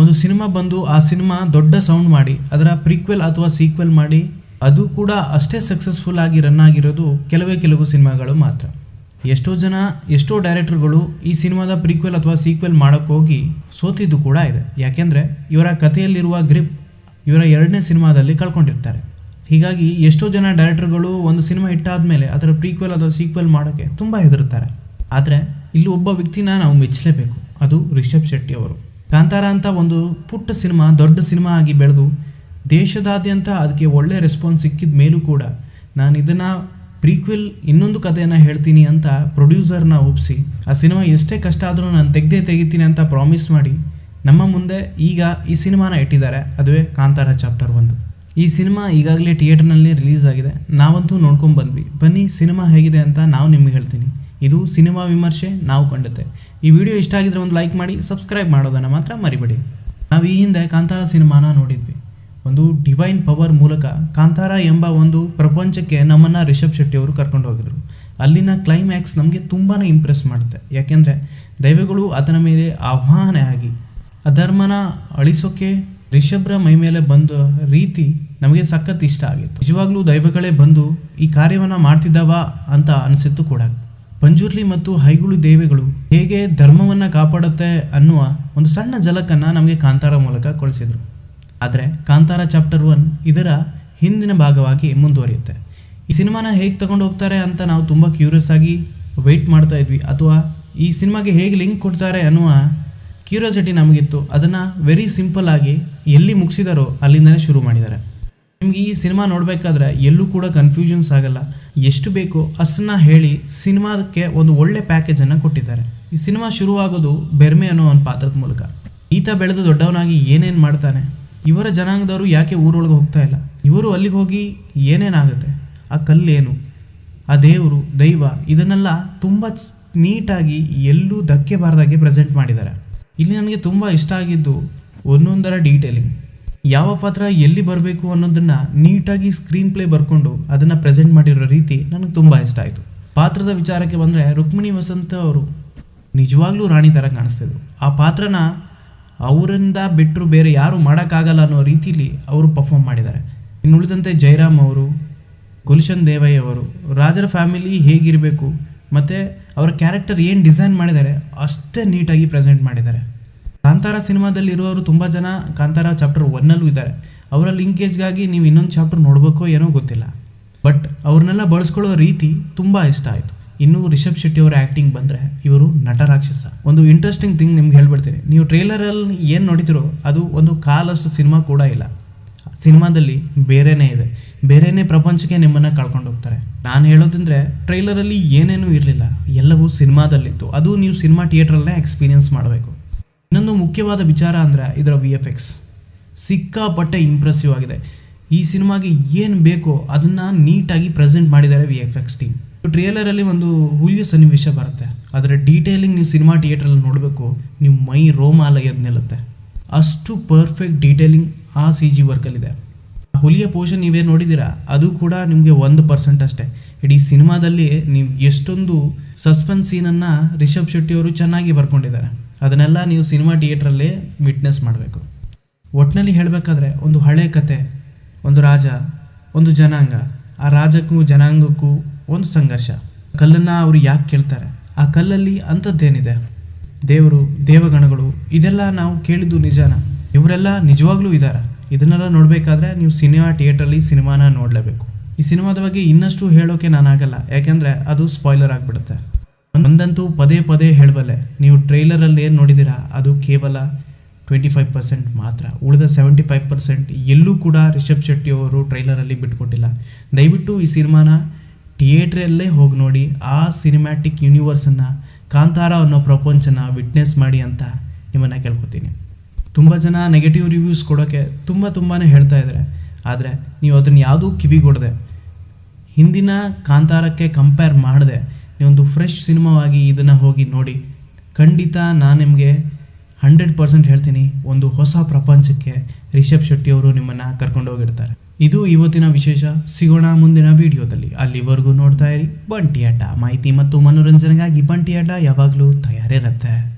ಒಂದು ಸಿನಿಮಾ ಬಂದು ಆ ಸಿನಿಮಾ ದೊಡ್ಡ ಸೌಂಡ್ ಮಾಡಿ, ಅದರ ಪ್ರೀಕ್ವೆಲ್ ಅಥವಾ ಸೀಕ್ವೆಲ್ ಮಾಡಿ, ಅದು ಕೂಡ ಅಷ್ಟೇ ಸಕ್ಸಸ್ಫುಲ್ ಆಗಿ ರನ್ ಆಗಿರೋದು ಕೆಲವೇ ಕೆಲವು ಸಿನಿಮಾಗಳು ಮಾತ್ರ. ಎಷ್ಟೋ ಜನ, ಎಷ್ಟೋ ಡೈರೆಕ್ಟರ್ಗಳು ಈ ಸಿನಿಮಾದ ಪ್ರೀಕ್ವೆಲ್ ಅಥವಾ ಸೀಕ್ವೆಲ್ ಮಾಡೋಕ್ಕೋಗಿ ಸೋತಿದ್ದು ಕೂಡ ಇದೆ. ಯಾಕೆಂದರೆ ಇವರ ಕಥೆಯಲ್ಲಿರುವ ಗ್ರಿಪ್ ಇವರ ಎರಡನೇ ಸಿನಿಮಾದಲ್ಲಿ ಕಳ್ಕೊಂಡಿರ್ತಾರೆ. ಹೀಗಾಗಿ ಎಷ್ಟೋ ಜನ ಡೈರೆಕ್ಟರ್ಗಳು ಒಂದು ಸಿನಿಮಾ ಹಿಟ್ಟಾದ್ಮೇಲೆ ಅದರ ಪ್ರೀಕ್ವೆಲ್ ಅಥವಾ ಸೀಕ್ವೆಲ್ ಮಾಡೋಕ್ಕೆ ತುಂಬ ಹೆದರುತ್ತಾರೆ. ಆದರೆ ಇಲ್ಲಿ ಒಬ್ಬ ವ್ಯಕ್ತಿನ ನಾವು ಮೆಚ್ಚಲೇಬೇಕು ಅದು ರಿಷಬ್ ಶೆಟ್ಟಿ ಅವರು. ಕಾಂತಾರ ಅಂತ ಒಂದು ಪುಟ್ಟ ಸಿನಿಮಾ, ದೊಡ್ಡ ಸಿನಿಮಾ ಆಗಿ ಬೆಳೆದು ದೇಶದಾದ್ಯಂತ ಅದಕ್ಕೆ ಒಳ್ಳೆಯ ರೆಸ್ಪಾನ್ಸ್ ಸಿಕ್ಕಿದ ಮೇಲೂ ಕೂಡ ನಾನು ಇದನ್ನು ಪ್ರೀಕ್ವೆಲ್ ಇನ್ನೊಂದು ಕಥೆಯನ್ನು ಹೇಳ್ತೀನಿ ಅಂತ ಪ್ರೊಡ್ಯೂಸರ್ನ ಒಪ್ಪಿಸಿ ಆ ಸಿನಿಮಾ ಎಷ್ಟೇ ಕಷ್ಟ ಆದರೂ ನಾನು ತೆಗೆದೇ ತೆಗಿತೀನಿ ಅಂತ ಪ್ರಾಮಿಸ್ ಮಾಡಿ ನಮ್ಮ ಮುಂದೆ ಈಗ ಈ ಸಿನಿಮಾನ ಇಟ್ಟಿದ್ದಾರೆ. ಅದುವೇ ಕಾಂತಾರ ಚಾಪ್ಟರ್ ಒಂದು. ಈ ಸಿನಿಮಾ ಈಗಾಗಲೇ ಥಿಯೇಟರ್ನಲ್ಲಿ ರಿಲೀಸ್ ಆಗಿದೆ. ನಾವಂತೂ ನೋಡ್ಕೊಂಡು ಬಂದ್ವಿ. ಬನ್ನಿ, ಸಿನಿಮಾ ಹೇಗಿದೆ ಅಂತ ನಾವು ನಿಮಗೆ ಹೇಳ್ತೀನಿ. ಇದು ಸಿನಿಮಾ ವಿಮರ್ಶೆ ನಾವು ಕಂಡತೆ. ಈ ವಿಡಿಯೋ ಇಷ್ಟ ಆಗಿದ್ರೆ ಒಂದು ಲೈಕ್ ಮಾಡಿ, ಸಬ್ಸ್ಕ್ರೈಬ್ ಮಾಡೋದನ್ನು ಮಾತ್ರ ಮರಿಬೇಡಿ. ನಾವು ಈ ಹಿಂದೆ ಕಾಂತಾರ ಸಿನಿಮಾನ ನೋಡಿದ್ವಿ. ಒಂದು ಡಿವೈನ್ ಪವರ್ ಮೂಲಕ ಕಾಂತಾರ ಎಂಬ ಒಂದು ಪ್ರಪಂಚಕ್ಕೆ ನಮ್ಮನ್ನು ರಿಷಬ್ ಶೆಟ್ಟಿ ಅವರು ಕರ್ಕೊಂಡು ಹೋಗಿದ್ರು. ಅಲ್ಲಿನ ಕ್ಲೈಮ್ಯಾಕ್ಸ್ ನಮಗೆ ತುಂಬಾ ಇಂಪ್ರೆಸ್ ಮಾಡುತ್ತೆ. ಯಾಕೆಂದರೆ ದೈವಗಳು ಅದರ ಮೇಲೆ ಆಹ್ವಾನ ಆಗಿ, ಅಧರ್ಮನ ಅಳಿಸೋಕೆ ರಿಷಬ್ರ ಮೈ ಮೇಲೆ ಬಂದ ರೀತಿ ನಮಗೆ ಸಖತ್ ಇಷ್ಟ ಆಗಿತ್ತು. ನಿಜವಾಗ್ಲೂ ದೈವಗಳೇ ಬಂದು ಈ ಕಾರ್ಯವನ್ನು ಮಾಡ್ತಿದ್ದಾವಾ ಅಂತ ಅನಿಸಿತ್ತು ಕೂಡ. ಪಂಜುರ್ಲಿ ಮತ್ತು ಹೈಗುಳು ದೇವಿಗಳು ಹೇಗೆ ಧರ್ಮವನ್ನು ಕಾಪಾಡುತ್ತೆ ಅನ್ನುವ ಒಂದು ಸಣ್ಣ ಜಲಕನ್ನು ನಮಗೆ ಕಾಂತಾರ ಮೂಲಕ ಕಳಿಸಿದ್ರು ಆದರೆ ಕಾಂತಾರ ಚಾಪ್ಟರ್ ಒನ್ ಇದರ ಹಿಂದಿನ ಭಾಗವಾಗಿ ಮುಂದುವರಿಯುತ್ತೆ. ಈ ಸಿನಿಮಾನ ಹೇಗೆ ತಗೊಂಡು ಹೋಗ್ತಾರೆ ಅಂತ ನಾವು ತುಂಬ ಕ್ಯೂರಿಯಸ್ ಆಗಿ ವೆಯ್ಟ್ ಮಾಡ್ತಾ ಇದ್ವಿ. ಅಥವಾ ಈ ಸಿನಿಮಾಗೆ ಹೇಗೆ ಲಿಂಕ್ ಕೊಡ್ತಾರೆ ಅನ್ನುವ ಕ್ಯೂರಿಯಾಸಿಟಿ ನಮಗಿತ್ತು. ಅದನ್ನು ವೆರಿ ಸಿಂಪಲ್ ಆಗಿ ಎಲ್ಲಿ ಮುಗಿಸಿದಾರೋ ಅಲ್ಲಿಂದನೇ ಶುರು ಮಾಡಿದ್ದಾರೆ. ನಿಮ್ಗೆ ಈ ಸಿನಿಮಾ ನೋಡಬೇಕಾದ್ರೆ ಎಲ್ಲೂ ಕೂಡ ಕನ್ಫ್ಯೂಷನ್ಸ್ ಆಗಲ್ಲ. ಎಷ್ಟು ಬೇಕೋ ಅಷ್ಟನ್ನ ಹೇಳಿ ಸಿನಿಮಾಕ್ಕೆ ಒಂದು ಒಳ್ಳೆ ಪ್ಯಾಕೇಜನ್ನು ಕೊಟ್ಟಿದ್ದಾರೆ. ಈ ಸಿನಿಮಾ ಶುರುವಾಗೋದು ಬೆರ್ಮೆ ಅನ್ನೋ ಒಂದು ಪಾತ್ರದ ಮೂಲಕ. ಈತ ಬೆಳೆದು ದೊಡ್ಡವನಾಗಿ ಏನೇನು ಮಾಡ್ತಾನೆ? ಇವರ ಜನಾಂಗದವರು ಯಾಕೆ ಊರೊಳಗೆ ಹೋಗ್ತಾ ಇಲ್ಲ? ಇವರು ಅಲ್ಲಿಗೆ ಹೋಗಿ ಏನೇನಾಗುತ್ತೆ? ಆ ಕಲ್ಲೇನು? ಆ ದೇವರು, ದೈವ, ಇದನ್ನೆಲ್ಲ ತುಂಬ ನೀಟಾಗಿ ಎಲ್ಲೂ ಧಕ್ಕೆ ಬಾರ್ದಾಗೆ ಪ್ರೆಸೆಂಟ್ ಮಾಡಿದ್ದಾರೆ. ಇಲ್ಲಿ ನನಗೆ ತುಂಬ ಇಷ್ಟ ಆಗಿದ್ದು ಒಂದೊಂದರ ಡೀಟೇಲಿಂಗ್ ಯಾವ ಪಾತ್ರ ಎಲ್ಲಿ ಬರಬೇಕು ಅನ್ನೋದನ್ನು ನೀಟಾಗಿ ಸ್ಕ್ರೀನ್ ಪ್ಲೇ ಬರ್ಕೊಂಡು ಅದನ್ನು ಪ್ರೆಸೆಂಟ್ ಮಾಡಿರೋ ರೀತಿ ನನಗೆ ತುಂಬ ಇಷ್ಟ ಆಯಿತು. ಪಾತ್ರದ ವಿಚಾರಕ್ಕೆ ಬಂದರೆ ರುಕ್ಮಿಣಿ ವಸಂತ ಅವರು ನಿಜವಾಗ್ಲೂ ರಾಣಿ ಥರ ಕಾಣಿಸ್ತಿದ್ರು. ಆ ಪಾತ್ರನ ಅವರಿಂದ ಬಿಟ್ಟರು ಬೇರೆ ಯಾರು ಮಾಡೋಕ್ಕಾಗಲ್ಲ ಅನ್ನೋ ರೀತಿಲಿ ಅವರು ಪರ್ಫಾರ್ಮ್ ಮಾಡಿದ್ದಾರೆ. ಇನ್ನು ಉಳಿದಂತೆ ಜಯರಾಮ್ ಅವರು, ಗುಲ್ಶನ್ ದೇವಯ್ಯ ಅವರು, ರಾಜರ ಫ್ಯಾಮಿಲಿ ಹೇಗಿರಬೇಕು, ಮತ್ತು ಅವರ ಕ್ಯಾರೆಕ್ಟರ್ ಏನು ಡಿಸೈನ್ ಮಾಡಿದ್ದಾರೆ ಅಷ್ಟೇ ನೀಟಾಗಿ ಪ್ರೆಸೆಂಟ್ ಮಾಡಿದ್ದಾರೆ. ಕಾಂತಾರ ಸಿನಿಮಾದಲ್ಲಿ ಇರುವವರು ತುಂಬ ಜನ ಕಾಂತಾರ ಚಾಪ್ಟರ್ ಒನ್ನಲ್ಲೂ ಇದ್ದಾರೆ. ಅವರ ಲಿಂಕೇಜ್ಗಾಗಿ ನೀವು ಇನ್ನೊಂದು ಚಾಪ್ಟರ್ ನೋಡಬೇಕೋ ಏನೋ ಗೊತ್ತಿಲ್ಲ. ಬಟ್ ಅವ್ರನ್ನೆಲ್ಲ ಬಳಸ್ಕೊಳ್ಳೋ ರೀತಿ ತುಂಬ ಇಷ್ಟ ಆಯಿತು. ಇನ್ನು ರಿಷಬ್ ಶೆಟ್ಟಿ ಅವರ ಆ್ಯಕ್ಟಿಂಗ್ ಬಂದರೆ ಇವರು ನಟ ರಾಕ್ಷಸ. ಒಂದು ಇಂಟ್ರೆಸ್ಟಿಂಗ್ ಥಿಂಗ್ ನಿಮ್ಗೆ ಹೇಳ್ಬಿಡ್ತೀನಿ. ನೀವು ಟ್ರೇಲರಲ್ಲಿ ಏನು ನೋಡಿದಿರೋ ಅದು ಒಂದು ಕಾಲಷ್ಟು ಸಿನಿಮಾ ಕೂಡ ಇಲ್ಲ. ಸಿನಿಮಾದಲ್ಲಿ ಬೇರೆನೇ ಇದೆ. ಬೇರೆನೇ ಪ್ರಪಂಚಕ್ಕೆ ನಿಮ್ಮನ್ನು ಕಳ್ಕೊಂಡು ಹೋಗ್ತಾರೆ. ನಾನು ಹೇಳೋದಂದರೆ ಟ್ರೈಲರಲ್ಲಿ ಏನೇನೂ ಇರಲಿಲ್ಲ. ಎಲ್ಲವೂ ಸಿನಿಮಾದಲ್ಲಿತ್ತು. ಅದು ನೀವು ಸಿನಿಮಾ ಥಿಯೇಟ್ರಲ್ಲೇ ಎಕ್ಸ್ಪೀರಿಯನ್ಸ್ ಮಾಡಬೇಕು. ಇನ್ನೊಂದು ಮುಖ್ಯವಾದ ವಿಚಾರ ಅಂದರೆ ಇದರ ವಿ ಎಫ್ ಎಕ್ಸ್ ಸಿಕ್ಕಾಪಟ್ಟೆ ಇಂಪ್ರೆಸಿವ್ ಆಗಿದೆ. ಈ ಸಿನಿಮಾಗೆ ಏನು ಬೇಕೋ ಅದನ್ನು ನೀಟಾಗಿ ಪ್ರೆಸೆಂಟ್ ಮಾಡಿದ್ದಾರೆ ವಿ ಎಫ್ ಎಕ್ಸ್ ಟೀಮ್ ಟ್ರೇಲರಲ್ಲಿ ಒಂದು ಹುಲಿಯ ಸನ್ನಿವೇಶ ಬರುತ್ತೆ. ಅದರ ಡೀಟೇಲಿಂಗ್ ನೀವು ಸಿನಿಮಾ ಥಿಯೇಟ್ರಲ್ಲಿ ನೋಡಬೇಕು ನೀವು ಮೈ ರೋಮಾಲಯದ್ ನಿಲ್ಲುತ್ತೆ. ಅಷ್ಟು ಪರ್ಫೆಕ್ಟ್ ಡೀಟೇಲಿಂಗ್ ಆ ಸಿ ಜಿ ವರ್ಕಲ್ಲಿದೆ ಹುಲಿಯ ಪೋಷನ್ ನೀವೇನು ನೋಡಿದ್ದೀರಾ? ಅದು ಕೂಡ ನಿಮಗೆ ಒಂದು ಪರ್ಸೆಂಟ್ ಅಷ್ಟೇ. ಇಡೀ ಸಿನಿಮಾದಲ್ಲಿ ನೀವು ಎಷ್ಟೊಂದು ಸಸ್ಪೆನ್ಸ್ ಸೀನನ್ನು ರಿಷಬ್ ಶೆಟ್ಟಿ ಅವರು ಚೆನ್ನಾಗಿ ಬರ್ಕೊಂಡಿದ್ದಾರೆ. ಅದನ್ನೆಲ್ಲ ನೀವು ಸಿನಿಮಾ ಥಿಯೇಟ್ರಲ್ಲಿ ವಿಟ್ನೆಸ್ ಮಾಡಬೇಕು. ಒಟ್ಟಿನಲ್ಲಿ ಹೇಳಬೇಕಾದ್ರೆ ಒಂದು ಹಳೆ ಕತೆ, ಒಂದು ರಾಜ, ಒಂದು ಜನಾಂಗ, ಆ ರಾಜಕ್ಕೂ ಜನಾಂಗಕ್ಕೂ ಒಂದು ಸಂಘರ್ಷ. ಕಲ್ಲನ್ನು ಅವರು ಯಾಕೆ ಕೇಳ್ತಾರೆ? ಆ ಕಲ್ಲಲ್ಲಿ ಅಂಥದ್ದೇನಿದೆ? ದೇವರು, ದೇವಗಣಗಳು, ಇದೆಲ್ಲ ನಾವು ಕೇಳಿದ್ದು ನಿಜಾನ? ಇವರೆಲ್ಲ ನಿಜವಾಗ್ಲೂ ಇದ್ದಾರೆ ಇದನ್ನೆಲ್ಲ ನೋಡಬೇಕಾದ್ರೆ ನೀವು ಸಿನಿಮಾ ಥಿಯೇಟ್ರಲ್ಲಿ ಸಿನಿಮಾನ ನೋಡಲೇಬೇಕು. ಈ ಸಿನಿಮಾದ ಬಗ್ಗೆ ಇನ್ನಷ್ಟು ಹೇಳೋಕೆ ನಾನಾಗಲ್ಲ, ಯಾಕೆಂದರೆ ಅದು ಸ್ಪಾಯ್ಲರ್ ಆಗಿಬಿಡುತ್ತೆ. ಒಂದಂತೂ ಪದೇ ಪದೇ ಹೇಳಬಲ್ಲೆ, ನೀವು ಟ್ರೈಲರಲ್ಲಿ ಏನು ನೋಡಿದ್ದೀರಾ, ಅದು ಕೇವಲ ಟ್ವೆಂಟಿ ಫೈವ್ ಪರ್ಸೆಂಟ್ ಮಾತ್ರ. ಉಳಿದ ಸೆವೆಂಟಿ ಫೈವ್ ಪರ್ಸೆಂಟ್ ಎಲ್ಲೂ ಕೂಡ ರಿಷಬ್ ಶೆಟ್ಟಿ ಅವರು ಟ್ರೈಲರಲ್ಲಿ ಬಿಟ್ಕೊಟ್ಟಿಲ್ಲ. ದಯವಿಟ್ಟು ಈ ಸಿನಿಮಾನ ಥಿಯೇಟ್ರಲ್ಲೇ ಹೋಗಿ ನೋಡಿ, ಆ ಸಿನಿಮ್ಯಾಟಿಕ್ ಯೂನಿವರ್ಸನ್ನು ಕಾಂತಾರ ಅನ್ನೋ ಪ್ರಪಂಚನ ವಿಟ್ನೆಸ್ ಮಾಡಿ ಅಂತ ನಿಮ್ಮನ್ನು ಕೇಳ್ಕೊತೀನಿ. ತುಂಬ ಜನ ನೆಗೆಟಿವ್ ರಿವ್ಯೂಸ್ ಕೊಡೋಕ್ಕೆ ತುಂಬ ತುಂಬಾ ಹೇಳ್ತಾ ಇದ್ದಾರೆ. ಆದರೆ ನೀವು ಅದನ್ನು ಯಾವುದೂ ಕಿವಿಗೊಡದೆ, ಹಿಂದಿನ ಕಾಂತಾರಕ್ಕೆ ಕಂಪೇರ್ ಮಾಡದೆ ನೀವೊಂದು ಫ್ರೆಶ್ ಸಿನಿಮಾವಾಗಿ ಇದನ್ನು ಹೋಗಿ ನೋಡಿ. ಖಂಡಿತ ನಾನು ನಿಮಗೆ ಹಂಡ್ರೆಡ್ ಪರ್ಸೆಂಟ್ ಹೇಳ್ತೀನಿ, ಒಂದು ಹೊಸ ಪ್ರಪಂಚಕ್ಕೆ ರಿಷಬ್ ಶೆಟ್ಟಿ ಅವರು ನಿಮ್ಮನ್ನು ಕರ್ಕೊಂಡು ಹೋಗಿರ್ತಾರೆ. ಇದು ಇವತ್ತಿನ ವಿಶೇಷ. ಸಿಗೋಣ ಮುಂದಿನ ವಿಡಿಯೋದಲ್ಲಿ. ಅಲ್ಲಿವರೆಗೂ ನೋಡ್ತಾ ಇರಿ. ಬಂಟಿ ಮಾಹಿತಿ ಮತ್ತು ಮನೋರಂಜನೆಗಾಗಿ ಬಂಟಿ ಯಾವಾಗಲೂ ತಯಾರಿರುತ್ತೆ.